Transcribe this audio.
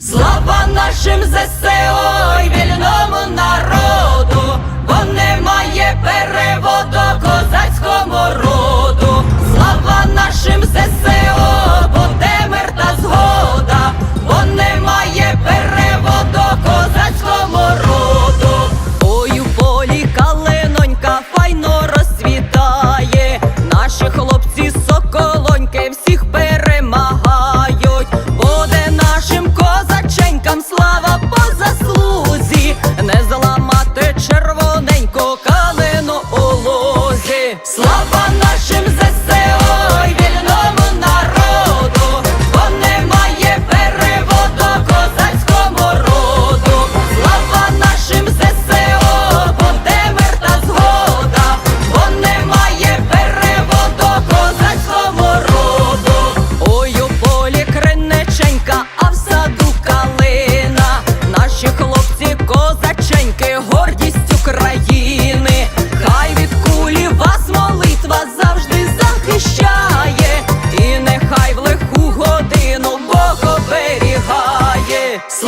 Слава нашим ЗСО і вільному народу, бо немає переводу козацькому роду, слава нашим ЗСО, бо демер та згода, бо немає переводу козацькому роду. Ой, у полі каленонька файно розцвітає, наші хлопці соколоньки всіх пере. слава нашим ЗСО і вільному народу, бо немає переводу козацькому роду, слава нашим ЗСО, буде мир та згода, бо немає переводу козацькому роду. Ой, у полі криниченька. слава.